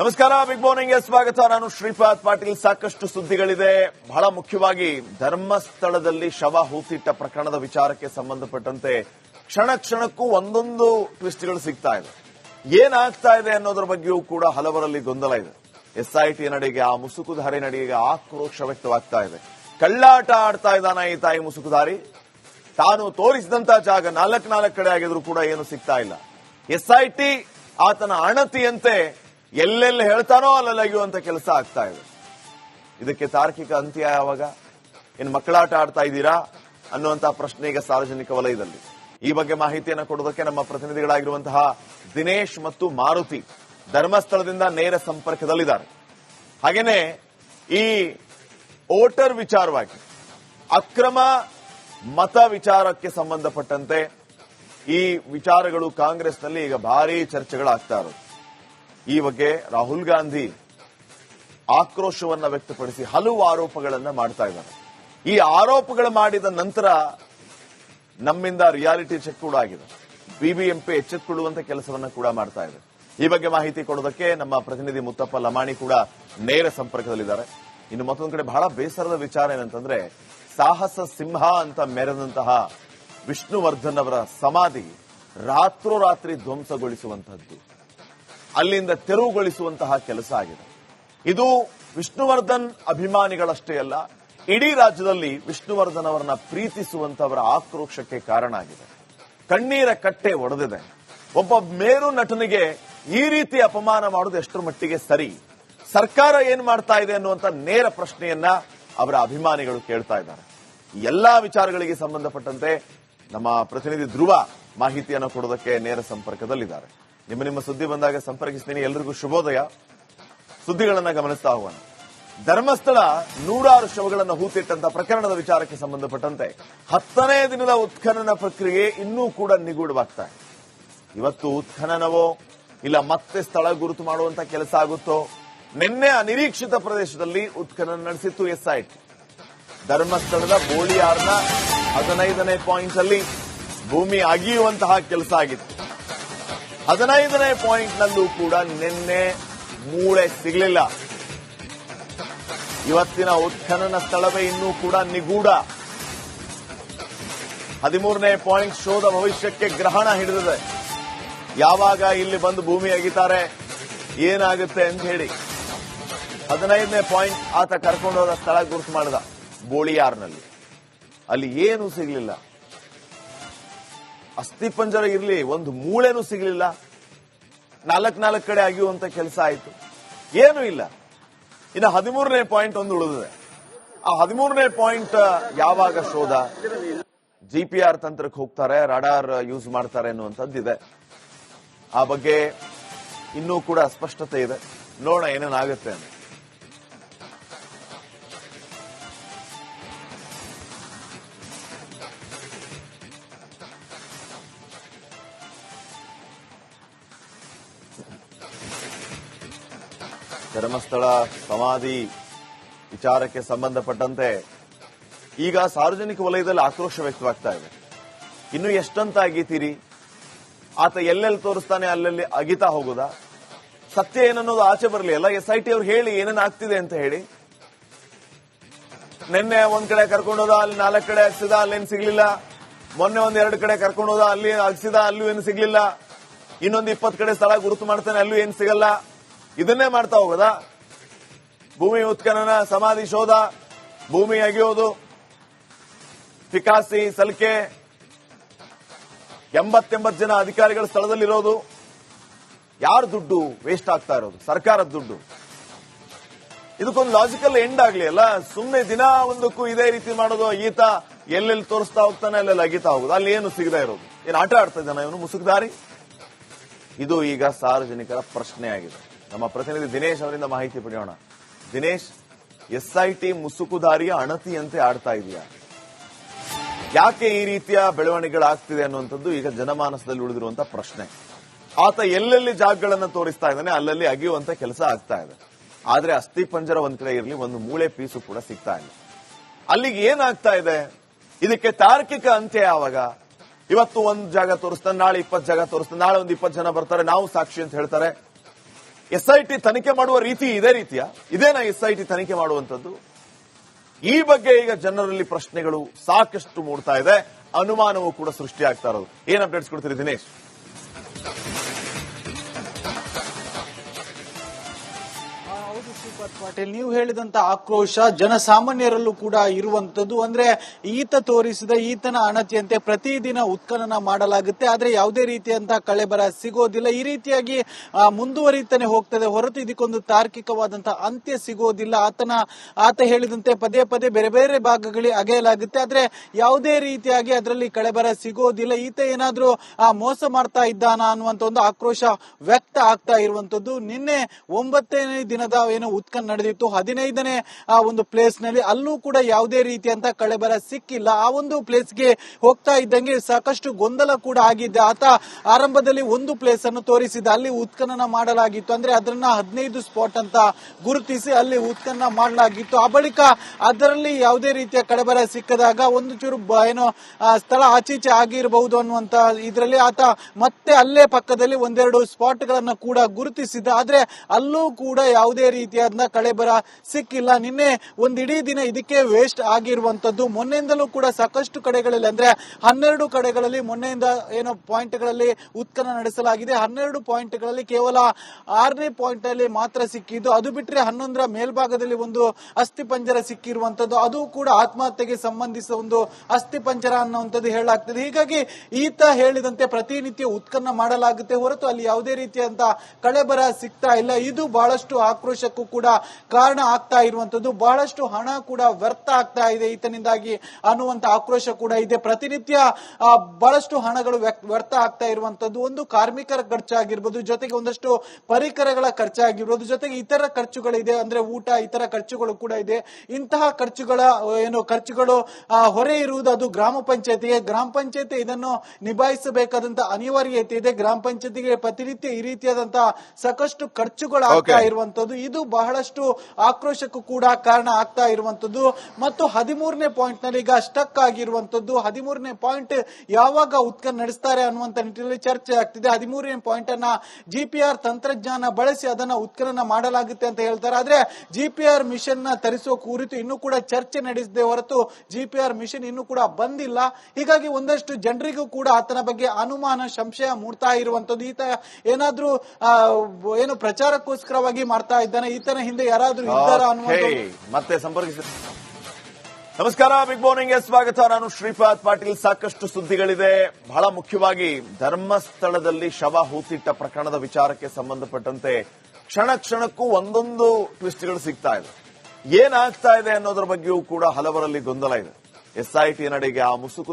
ನಮಸ್ಕಾರ big morning ಸ್ವಾಗತ. ನಾನು ಶ್ರೀಪಾದ್ ಪಾಟೀಲ್. ಸಾಕಷ್ಟು ಸುದ್ದಿಗಳಿದೆ. ಬಹಳ ಮುಖ್ಯವಾಗಿ ಧರ್ಮಸ್ಥಳದಲ್ಲಿ ಶವ ಹೂಸಿಟ್ಟ ಪ್ರಕರಣದ ವಿಚಾರಕ್ಕೆ ಸಂಬಂಧಪಟ್ಟಂತೆ ಕ್ಷಣ ಕ್ಷಣಕ್ಕೂ ಒಂದೊಂದು ಟ್ವಿಸ್ಟ್ಗಳು ಸಿಗ್ತಾ ಇದೆ. ಏನಾಗ್ತಾ ಇದೆ ಅನ್ನೋದ್ರ ಬಗ್ಗೆಯೂ ಕೂಡ ಹಲವರಲ್ಲಿ ಗೊಂದಲ ಇದೆ. ಎಸ್ಐಟಿ ನಡೆಗೆ, ಆ ಮುಸುಕುಧಾರಿ ನಡೆಗೆ ಆಕ್ರೋಶ ವ್ಯಕ್ತವಾಗ್ತಾ ಇದೆ. ಕಳ್ಳಾಟ ಆಡ್ತಾ ಇದ್ದಾನ ಈ ತಾಯಿ ಮುಸುಕುಧಾರಿ. ತಾನು ತೋರಿಸಿದಂತ ಜಾಗ ನಾಲ್ಕು ನಾಲ್ಕು ಕಡೆ ಆಗಿದ್ರು ಕೂಡ ಏನು ಸಿಗ್ತಾ ಇಲ್ಲ. ಎಸ್ಐಟಿ ಆತನ ಅಣತಿಯಂತೆ ಎಲ್ಲೆಲ್ಲಿ ಹೇಳ್ತಾನೋ ಅಲ್ಲೆಲ್ಲ ಅಗಿಯುವಂತ ಕೆಲಸ ಆಗ್ತಾ ಇದೆ. ಇದಕ್ಕೆ ತಾರ್ಕಿಕ ಅಂತ್ಯ ಯಾವಾಗ? ಇನ್ನು ಮಕ್ಕಳಾಟ ಆಡ್ತಾ ಇದ್ದೀರಾ? ಅನ್ನುವಂತಹ ಪ್ರಶ್ನೆ ಈಗ ಸಾರ್ವಜನಿಕ ವಲಯದಲ್ಲಿ. ಈ ಬಗ್ಗೆ ಮಾಹಿತಿಯನ್ನು ಕೊಡೋದಕ್ಕೆ ನಮ್ಮ ಪ್ರತಿನಿಧಿಗಳಾಗಿರುವಂತಹ ದಿನೇಶ್ ಮತ್ತು ಮಾರುತಿ ಧರ್ಮಸ್ಥಳದಿಂದ ನೇರ ಸಂಪರ್ಕದಲ್ಲಿದ್ದಾರೆ. ಹಾಗೇನೆ ಈ ವೋಟರ್ ವಿಚಾರವಾಗಿ ಅಕ್ರಮ ಮತ ವಿಚಾರಕ್ಕೆ ಸಂಬಂಧಪಟ್ಟಂತೆ ಈ ವಿಚಾರಗಳು ಕಾಂಗ್ರೆಸ್ನಲ್ಲಿ ಈಗ ಭಾರಿ ಚರ್ಚೆಗಳಾಗ್ತಾ ಇರೋದು. ಈ ಬಗ್ಗೆ ರಾಹುಲ್ ಗಾಂಧಿ ಆಕ್ರೋಶವನ್ನ ವ್ಯಕ್ತಪಡಿಸಿ ಹಲವು ಆರೋಪಗಳನ್ನ ಮಾಡ್ತಾ ಇದ್ದಾರೆ. ಈ ಆರೋಪಗಳು ಮಾಡಿದ ನಂತರ ನಮ್ಮಿಂದ ರಿಯಾಲಿಟಿ ಚೆಕ್ ಕೂಡ ಆಗಿದೆ. ಬಿಬಿಎಂಪಿ ಎಚ್ಚೆತ್ತುಕೊಳ್ಳುವಂತ ಕೆಲಸವನ್ನ ಕೂಡ ಮಾಡ್ತಾ ಇದೆ. ಈ ಬಗ್ಗೆ ಮಾಹಿತಿ ಕೊಡೋದಕ್ಕೆ ನಮ್ಮ ಪ್ರತಿನಿಧಿ ಮುತ್ತಪ್ಪ ಲಮಾಣಿ ಕೂಡ ನೇರ ಸಂಪರ್ಕದಲ್ಲಿದ್ದಾರೆ. ಇನ್ನು ಮತ್ತೊಂದು ಕಡೆ ಬಹಳ ಬೇಸರದ ವಿಚಾರ ಏನಂತಂದ್ರೆ, ಸಾಹಸ ಸಿಂಹ ಅಂತ ಮೆರೆದಂತಹ ವಿಷ್ಣುವರ್ಧನ್ ಅವರ ಸಮಾಧಿ ರಾತ್ರೋರಾತ್ರಿ ಧ್ವಂಸಗೊಳಿಸುವಂತಹದ್ದು. ಅಲ್ಲಿಂದ ತೆರವುಗೊಳಿಸುವಂತಹ ಕೆಲಸ ಆಗಿದೆ. ಇದು ವಿಷ್ಣುವರ್ಧನ್ ಅಭಿಮಾನಿಗಳಷ್ಟೇ ಅಲ್ಲ, ಇಡೀ ರಾಜ್ಯದಲ್ಲಿ ವಿಷ್ಣುವರ್ಧನ್ ಅವರನ್ನ ಪ್ರೀತಿಸುವಂತವರ ಆಕ್ರೋಶಕ್ಕೆ ಕಾರಣ ಆಗಿದೆ. ಕಣ್ಣೀರ ಕಟ್ಟೆ ಒಡೆದಿದೆ. ಒಬ್ಬ ಮೇರು ನಟನಿಗೆ ಈ ರೀತಿ ಅಪಮಾನ ಮಾಡೋದು ಎಷ್ಟರ ಮಟ್ಟಿಗೆ ಸರಿ? ಸರ್ಕಾರ ಏನ್ ಮಾಡ್ತಾ ಇದೆ ಅನ್ನುವಂತ ನೇರ ಪ್ರಶ್ನೆಯನ್ನ ಅವರ ಅಭಿಮಾನಿಗಳು ಕೇಳ್ತಾ ಇದ್ದಾರೆ. ಎಲ್ಲಾ ವಿಚಾರಗಳಿಗೆ ಸಂಬಂಧಪಟ್ಟಂತೆ ನಮ್ಮ ಪ್ರತಿನಿಧಿ ಧ್ರುವ ಮಾಹಿತಿಯನ್ನು ಕೊಡೋದಕ್ಕೆ ನೇರ ಸಂಪರ್ಕದಲ್ಲಿದ್ದಾರೆ. ನಿಮ್ಮ ನಿಮ್ಮ ಸುದ್ದಿ ಬಂದಾಗ ಸಂಪರ್ಕಿಸ್ತೀನಿ. ಎಲ್ರಿಗೂ ಶುಭೋದಯ. ಸುದ್ದಿಗಳನ್ನ ಗಮನಿಸ್ತಾ ಹೋಗೋಣ. ಧರ್ಮಸ್ಥಳ ನೂರಾರು ಶವಗಳನ್ನು ಹೂತಿಟ್ಟಂತ ಪ್ರಕರಣದ ವಿಚಾರಕ್ಕೆ ಸಂಬಂಧಪಟ್ಟಂತೆ ಹತ್ತನೇ ದಿನದ ಉತ್ಖನನ ಪ್ರಕ್ರಿಯೆ ಇನ್ನೂ ಕೂಡ ನಿಗೂಢವಾಗ್ತಾ ಇವತ್ತು ಉತ್ಖನನವೋ, ಇಲ್ಲ ಮತ್ತೆ ಸ್ಥಳ ಗುರುತು ಮಾಡುವಂತ ಕೆಲಸ ಆಗುತ್ತೋ? ನಿನ್ನೆ ಅನಿರೀಕ್ಷಿತ ಪ್ರದೇಶದಲ್ಲಿ ಉತ್ಖನನ ನಡೆಸಿತ್ತು ಎಸ್ಐಟಿ. ಧರ್ಮಸ್ಥಳದ ಬೋಳಿಯಾರ್ನ ಹದಿನೈದನೇ ಪಾಯಿಂಟ್ ಅಲ್ಲಿ ಭೂಮಿ ಅಗಿಯುವಂತಹ ಕೆಲಸ ಆಗಿತ್ತು. ಹದಿನೈದನೇ ಪಾಯಿಂಟ್ ನಲ್ಲೂ ಕೂಡ ನಿನ್ನೆ ಮೂಳೆ ಸಿಗಲಿಲ್ಲ. ಇವತ್ತಿನ ಉತ್ಖನನ ಸ್ಥಳವೇ ಇನ್ನೂ ಕೂಡ ನಿಗೂಢ. ಹದಿಮೂರನೇ ಪಾಯಿಂಟ್ ಶೋಧ ಭವಿಷ್ಯಕ್ಕೆ ಗ್ರಹಣ ಹಿಡಿದಿದೆ. ಯಾವಾಗ ಇಲ್ಲಿ ಬಂದು ಭೂಮಿ ಅಗಿತಾರೆ ಏನಾಗುತ್ತೆ ಅಂತ ಹೇಳಿ. ಹದಿನೈದನೇ ಪಾಯಿಂಟ್ ಆತ ಕರ್ಕೊಂಡು ಹೋದ ಸ್ಥಳ ಗುರುತು ಮಾಡಿದ ಬೋಳಿಯಾರ್ನಲ್ಲಿ. ಅಲ್ಲಿ ಏನು ಸಿಗಲಿಲ್ಲ. ಅಸ್ಥಿಪಂಜರ ಇರಲಿ, ಒಂದು ಮೂಳೆನೂ ಸಿಗಲಿಲ್ಲ. ನಾಲ್ಕು ನಾಲ್ಕು ಕಡೆ ಆಗಿರುವಂತ ಕೆಲಸ ಆಯಿತು. ಏನೂ ಇಲ್ಲ. ಇನ್ನು ಹದಿಮೂರನೇ ಪಾಯಿಂಟ್ ಒಂದು ಉಳಿದಿದೆ. ಆ ಹದಿಮೂರನೇ ಪಾಯಿಂಟ್ ಯಾವಾಗ ಶೋಧ? ಆರ್ ತಂತ್ರಕ್ಕೆ ಹೋಗ್ತಾರೆ, ರಡಾರ್ ಯೂಸ್ ಮಾಡ್ತಾರೆ ಅನ್ನುವಂಥದ್ದಿದೆ. ಆ ಬಗ್ಗೆ ಇನ್ನೂ ಕೂಡ ಸ್ಪಷ್ಟತೆ ಇದೆ. ನೋಡೋಣ ಏನೇನಾಗುತ್ತೆ ಅಂತ. ಧರ್ಮಸ್ಥಳ ಸಮಾಧಿ ವಿಚಾರಕ್ಕೆ ಸಂಬಂಧಪಟ್ಟಂತೆ ಈಗ ಸಾರ್ವಜನಿಕ ವಲಯದಲ್ಲಿ ಆಕ್ರೋಶ ವ್ಯಕ್ತವಾಗ್ತಾ ಇದೆ. ಇನ್ನು ಎಷ್ಟಂತ ಅಗೀತೀರಿ? ಆತ ಎಲ್ಲೆಲ್ಲಿ ತೋರಿಸ್ತಾನೆ ಅಲ್ಲೆಲ್ಲಿ ಅಗಿತಾ ಹೋಗುದಾ? ಸತ್ಯ ಏನನ್ನೋದು ಆಚೆ ಬರಲಿ ಅಲ್ಲ ಎಸ್ ಐ ಟಿ ಅವ್ರು ಹೇಳಿ ಏನೇನು ಆಗ್ತಿದೆ ಅಂತ ಹೇಳಿ. ನಿನ್ನೆ ಒಂದ್ ಕಡೆ ಕರ್ಕೊಂಡೋದ ಅಲ್ಲಿ ನಾಲ್ಕು ಕಡೆ ಹಾಕ್ಸಿದ ಅಲ್ಲೇನ್ ಸಿಗ್ಲಿಲ್ಲ. ಮೊನ್ನೆ ಒಂದ್ ಎರಡು ಕಡೆ ಕರ್ಕೊಂಡೋದ ಅಲ್ಲಿ ಹಾಕ್ಸಿದ ಅಲ್ಲೂ ಏನು ಸಿಗ್ಲಿಲ್ಲ. ಇನ್ನೊಂದು ಇಪ್ಪತ್ತು ಕಡೆ ಸ್ಥಳ ಗುರುತು ಮಾಡ್ತಾನೆ, ಅಲ್ಲೂ ಏನು ಸಿಗಲ್ಲ. ಇದನ್ನೇ ಮಾಡ್ತಾ ಹೋಗೋದಾ? ಭೂಮಿ ಉತ್ಖನನ, ಸಮಾಧಿ ಶೋಧ, ಭೂಮಿ ಅಗಿಯೋದು ಪಿಕಾಸಿ, ಸಲಿಕೆ, ಎಂಬತ್ತೆಂಬತ್ತು ಜನ ಅಧಿಕಾರಿಗಳ ಸ್ಥಳದಲ್ಲಿರೋದು. ಯಾರ ದುಡ್ಡು ವೇಸ್ಟ್ ಆಗ್ತಾ ಇರೋದು? ಸರ್ಕಾರದ ದುಡ್ಡು. ಇದಕ್ಕೊಂದು ಲಾಜಿಕಲ್ ಎಂಡ್ ಆಗ್ಲಿ ಅಲ್ಲ? ಸುಮ್ಮನೆ ದಿನ ಒಂದಕ್ಕೂ ಇದೇ ರೀತಿ ಮಾಡೋದು ಈತ ಎಲ್ಲೆಲ್ಲಿ ತೋರಿಸ್ತಾ ಹೋಗ್ತಾನೆ, ಅಲ್ಲೆಲ್ಲ ಅಗಿತಾ ಹೋಗುದು. ಅಲ್ಲಿ ಏನು ಸಿಗದೆ ಇರೋದು? ಏನು ಆಟ ಆಡ್ತಾ ಇದ್ದಾನ ಇವನು ಮುಸುಕ್ದಾರಿ? ಇದು ಈಗ ಸಾರ್ವಜನಿಕರ ಪ್ರಶ್ನೆ ಆಗಿದೆ ನಮ್ಮ ಪ್ರತಿನಿಧಿ ದಿನೇಶ್ ಅವರಿಂದ ಮಾಹಿತಿ ಪಡೆಯೋಣ. ದಿನೇಶ್ ಎಸ್ಐಟಿ ಮುಸುಕುದಾರಿಯ ಅಣತಿಯಂತೆ ಆಡ್ತಾ ಇದೆಯಾ? ಯಾಕೆ ಈ ರೀತಿಯ ಬೆಳವಣಿಗೆಗಳಾಗ್ತಿದೆ ಅನ್ನುವಂಥದ್ದು ಈಗ ಜನಮಾನಸದಲ್ಲಿ ಉಳಿದಿರುವಂತಹ ಪ್ರಶ್ನೆ. ಆತ ಎಲ್ಲೆಲ್ಲಿ ಜಾಗಗಳನ್ನು ತೋರಿಸ್ತಾ ಇದ್ದಾನೆ, ಅಲ್ಲಲ್ಲಿ ಅಗಿಯುವಂತ ಕೆಲಸ ಆಗ್ತಾ ಇದೆ. ಆದ್ರೆ ಅಸ್ಥಿ ಪಂಜರ ಒಂದ್ ಕಡೆ ಇರಲಿ, ಒಂದು ಮೂಳೆ ಪೀಸು ಕೂಡ ಸಿಗ್ತಾ ಇಲ್ಲ. ಅಲ್ಲಿಗೆ ಏನಾಗ್ತಾ ಇದೆ? ಇದಕ್ಕೆ ತಾರ್ಕಿಕ ಅಂತ್ಯ ಯಾವಾಗ? ಇವತ್ತು ಒಂದ್ ಜಾಗ ತೋರಿಸ್ತಾನೆ, ನಾಳೆ ಇಪ್ಪತ್ತು ಜಾಗ ತೋರಿಸ್ತಾನೆ, ನಾಳೆ ಒಂದು ಇಪ್ಪತ್ತು ಜನ ಬರ್ತಾರೆ, ನಾವು ಸಾಕ್ಷಿ ಅಂತ ಹೇಳ್ತಾರೆ. ಎಸ್ ಐ ತನಿಖೆ ಮಾಡುವ ರೀತಿ ಇದೇ ರೀತಿಯ? ಇದೇನಾ ಎಸ್ ಐ ಟಿ ತನಿಖೆ ಮಾಡುವಂತದ್ದು ಈ ಬಗ್ಗೆ ಈಗ ಜನರಲ್ಲಿ ಪ್ರಶ್ನೆಗಳು ಸಾಕಷ್ಟು ಮೂಡ್ತಾ ಇದೆ. ಅನುಮಾನವೂ ಕೂಡ ಸೃಷ್ಟಿಯಾಗ್ತಾ ಇರೋದು. ಏನ್ ಅಪ್ಡೇಟ್ಸ್ ಕೊಡ್ತೀರಿ ದಿನೇಶ್? ಪಾಟೀಲ್, ನೀವು ಹೇಳಿದಂತ ಆಕ್ರೋಶ ಜನಸಾಮಾನ್ಯರಲ್ಲೂ ಕೂಡ ಇರುವಂತದ್ದು. ಅಂದ್ರೆ ಈತ ತೋರಿಸಿದ ಈತನ ಅಣತಿಯಂತೆ ಪ್ರತಿದಿನ ಉತ್ಖನನ ಮಾಡಲಾಗುತ್ತೆ. ಆದ್ರೆ ಯಾವುದೇ ರೀತಿಯಂತಹ ಕಳೆಬರ ಸಿಗೋದಿಲ್ಲ. ಈ ರೀತಿಯಾಗಿ ಮುಂದುವರಿತಾನೆ ಹೋಗ್ತದೆ. ಹೊರತು ಇದಕ್ಕೊಂದು ತಾರ್ಕಿಕವಾದಂತಹ ಅಂತ್ಯ ಸಿಗೋದಿಲ್ಲ. ಆತನ, ಆತ ಹೇಳಿದಂತೆ ಪದೇ ಪದೇ ಬೇರೆ ಬೇರೆ ಭಾಗಗಳಿಗೆ ಅಗೆಯಲಾಗುತ್ತೆ. ಆದ್ರೆ ಯಾವುದೇ ರೀತಿಯಾಗಿ ಅದರಲ್ಲಿ ಕಳೆಬರ ಸಿಗೋದಿಲ್ಲ. ಈತ ಏನಾದ್ರೂ ಮೋಸ ಮಾಡ್ತಾ ಇದ್ದಾನ ಅನ್ನುವಂತ ಒಂದು ಆಕ್ರೋಶ ವ್ಯಕ್ತ ಆಗ್ತಾ ಇರುವಂತದ್ದು. ನಿನ್ನೆ ಒಂಬತ್ತನೇ ದಿನದ ಏನು ಉತ್ಖನನ ನಡೆದಿತ್ತು. ಹದಿನೈದನೇ ಆ ಒಂದು ಪ್ಲೇಸ್ನಲ್ಲಿ ಅಲ್ಲೂ ಕೂಡ ಯಾವುದೇ ರೀತಿಯಂತ ಕಳೆಬರ ಸಿಕ್ಕಿಲ್ಲ. ಆ ಒಂದು ಪ್ಲೇಸ್ಗೆ ಹೋಗ್ತಾ ಇದ್ದಂಗೆ ಸಾಕಷ್ಟು ಗೊಂದಲ ಕೂಡ ಆಗಿದ್ದೆ ಆತ ಆರಂಭದಲ್ಲಿ ಒಂದು ಪ್ಲೇಸ್ ಅನ್ನು ತೋರಿಸಿದ. ಅಲ್ಲಿ ಉತ್ಖನನ ಮಾಡಲಾಗಿತ್ತು. ಅಂದ್ರೆ ಅದನ್ನ ಹದಿನೈದು ಸ್ಪಾಟ್ ಅಂತ ಗುರುತಿಸಿ ಅಲ್ಲಿ ಉತ್ಖನನ ಮಾಡಲಾಗಿತ್ತು. ಆ ಬಳಿಕ ಅದರಲ್ಲಿ ಯಾವುದೇ ರೀತಿಯ ಕಳೆಬರ ಸಿಕ್ಕದಾಗ ಒಂದು ಚೂರು ಏನೋ ಸ್ಥಳ ಆಚೀಚೆ ಆಗಿರಬಹುದು ಅನ್ನುವಂತ ಇದರಲ್ಲಿ ಆತ ಮತ್ತೆ ಅಲ್ಲೇ ಪಕ್ಕದಲ್ಲಿ ಒಂದೆರಡು ಸ್ಪಾಟ್ ಗಳನ್ನ ಕೂಡ ಗುರುತಿಸಿದ ಆದ್ರೆ ಅಲ್ಲೂ ಕೂಡ ಯಾವುದೇ ರೀತಿಯಾದ ಕಳೆಬರ ಸಿಕ್ಕಿಲ್ಲ. ನಿನ್ನೆ ಒಂದಿಡೀ ದಿನ ಇದಕ್ಕೆ ವೇಸ್ಟ್ ಆಗಿರುವಂತದ್ದು. ಮೊನ್ನೆಯಿಂದಲೂ ಕೂಡ ಸಾಕಷ್ಟು ಕಡೆಗಳಲ್ಲಿ ಅಂದ್ರೆ ಹನ್ನೆರಡು ಕಡೆಗಳಲ್ಲಿ ಮೊನ್ನೆಯಿಂದ ಏನೋ ಪಾಯಿಂಟ್ಗಳಲ್ಲಿ ಉತ್ಖನನ ನಡೆಸಲಾಗಿದೆ. ಹನ್ನೆರಡು ಪಾಯಿಂಟ್ಗಳಲ್ಲಿ ಕೇವಲ ಆರನೇ ಪಾಯಿಂಟ್ ಅಲ್ಲಿ ಮಾತ್ರ ಸಿಕ್ಕಿದ್ದು. ಅದು ಬಿಟ್ಟರೆ ಹನ್ನೊಂದರ ಮೇಲ್ಭಾಗದಲ್ಲಿ ಒಂದು ಅಸ್ಥಿ ಪಂಜರ ಸಿಕ್ಕಿರುವಂತದ್ದು. ಅದು ಕೂಡ ಆತ್ಮಹತ್ಯೆಗೆ ಸಂಬಂಧಿಸಿದ ಒಂದು ಅಸ್ಥಿ ಪಂಜರ ಅನ್ನುವಂಥದ್ದು ಹೇಳಲಾಗ್ತದೆ. ಹೀಗಾಗಿ ಈತ ಹೇಳಿದಂತೆ ಪ್ರತಿನಿತ್ಯ ಉತ್ಖನ್ನ ಮಾಡಲಾಗುತ್ತೆ ಹೊರತು ಅಲ್ಲಿ ಯಾವುದೇ ರೀತಿಯಂತ ಕಳೆಬರ ಸಿಗ್ತಾ ಇಲ್ಲ. ಇದು ಬಹಳಷ್ಟು ಆಕ್ರೋಶಕ್ಕೂ ಕೂಡ ಕಾರಣ ಆಗ್ತಾ ಇರುವಂತದ್ದು ಬಹಳಷ್ಟು ಹಣ ಕೂಡ ವ್ಯರ್ಥ ಆಗ್ತಾ ಇದೆ ಈತನಿಂದಾಗಿ ಅನ್ನುವಂತ ಆಕ್ರೋಶ ಕೂಡ ಇದೆ. ಪ್ರತಿನಿತ್ಯ ಬಹಳಷ್ಟು ಹಣಗಳು ವ್ಯರ್ಥ ಆಗ್ತಾ ಇರುವಂತದ್ದು ಒಂದು ಕಾರ್ಮಿಕರ ಖರ್ಚಾಗಿರ್ಬೋದು ಜೊತೆಗೆ ಒಂದಷ್ಟು ಪರಿಕರಗಳ ಖರ್ಚಾಗಿರ್ಬೋದು ಜೊತೆಗೆ ಇತರ ಖರ್ಚುಗಳಿದೆ. ಅಂದ್ರೆ ಊಟ ಇತರ ಖರ್ಚುಗಳು ಕೂಡ ಇದೆ. ಇಂತಹ ಖರ್ಚುಗಳ ಏನು ಖರ್ಚುಗಳು ಹೊರೆ ಇರುವುದು ಅದು ಗ್ರಾಮ ಪಂಚಾಯತಿಗೆ. ಗ್ರಾಮ ಪಂಚಾಯತಿ ಇದನ್ನು ನಿಭಾಯಿಸಬೇಕಾದಂತ ಅನಿವಾರ್ಯತೆ ಇದೆ. ಗ್ರಾಮ ಪಂಚಾಯತಿಗೆ ಪ್ರತಿನಿತ್ಯ ಈ ರೀತಿಯಾದಂತಹ ಸಾಕಷ್ಟು ಖರ್ಚುಗಳು ಆಗ್ತಾ ಇರುವಂತದ್ದು ಇದು ಬಹಳಷ್ಟು ಆಕ್ರೋಶಕ್ಕೂ ಕೂಡ ಕಾರಣ ಆಗ್ತಾ ಇರುವಂತದ್ದು. ಮತ್ತು ಹದಿಮೂರನೇ ಪಾಯಿಂಟ್ನಲ್ಲಿ ಈಗ ಸ್ಟಕ್ ಆಗಿರುವಂತದ್ದು. ಹದಿಮೂರನೇ ಪಾಯಿಂಟ್ ಯಾವಾಗ ಉತ್ಕನ್ ನಡೆಸ್ತಾರೆ ಅನ್ನುವಂತ ನಿಟ್ಟಿನಲ್ಲಿ ಚರ್ಚೆ ಆಗ್ತಿದೆ. ಹದಿಮೂರನೇ ಪಾಯಿಂಟ್ ಅನ್ನ ಜಿಪಿಆರ್ ತಂತ್ರಜ್ಞಾನ ಬಳಸಿ ಅದನ್ನ ಉತ್ಖನನ ಮಾಡಲಾಗುತ್ತೆ ಅಂತ ಹೇಳ್ತಾರೆ. ಆದ್ರೆ ಜಿಪಿಆರ್ ಮಿಷನ್ನ ತರಿಸುವ ಕುರಿತು ಇನ್ನೂ ಕೂಡ ಚರ್ಚೆ ನಡೆಸಿದೆ ಹೊರತು ಜಿಪಿಆರ್ ಮಿಷನ್ ಇನ್ನೂ ಕೂಡ ಬಂದಿಲ್ಲ. ಹೀಗಾಗಿ ಒಂದಷ್ಟು ಜನರಿಗೂ ಕೂಡ ಆತನ ಬಗ್ಗೆ ಅನುಮಾನ, ಸಂಶಯ ಮೂಡ್ತಾ ಇರುವಂತದ್ದು. ಈತ ಏನಾದ್ರೂ ಏನು ಪ್ರಚಾರಕ್ಕೋಸ್ಕರವಾಗಿ ಮಾಡ್ತಾ ಇದ್ದಾನೆ ಈತನ ಹಿಂದೆ ಯಾರಾದರೂ ಇದ್ದಾರಾ ಅನ್ನುವಂಥ ಮತ್ತೆ ಸಂಪರ್ಕಿಸಿ. ನಮಸ್ಕಾರ ಬಿಗ್ ಮಾರ್ನಿಂಗ್ ಸ್ವಾಗತ. ನಾನು ಶ್ರೀಪಾದ್ ಪಾಟೀಲ್. ಸಾಕಷ್ಟು ಸುದ್ದಿಗಳಿದೆ. ಬಹಳ ಮುಖ್ಯವಾಗಿ ಧರ್ಮಸ್ಥಳದಲ್ಲಿ ಶವ ಹೂತಿಟ್ಟ ಪ್ರಕರಣದ ವಿಚಾರಕ್ಕೆ ಸಂಬಂಧಪಟ್ಟಂತೆ ಕ್ಷಣ ಕ್ಷಣಕ್ಕೂ ಒಂದೊಂದು ಟ್ವಿಸ್ಟ್ಗಳು ಸಿಗ್ತಾ ಇದೆ. ಏನಾಗ್ತಾ ಇದೆ ಅನ್ನೋದ್ರ ಬಗ್ಗೆಯೂ ಕೂಡ ಹಲವರಲ್ಲಿ ಗೊಂದಲ ಇದೆ. ಎಸ್ಐಟಿ ನಡೆಗೆ ಆ ಮುಸುಕು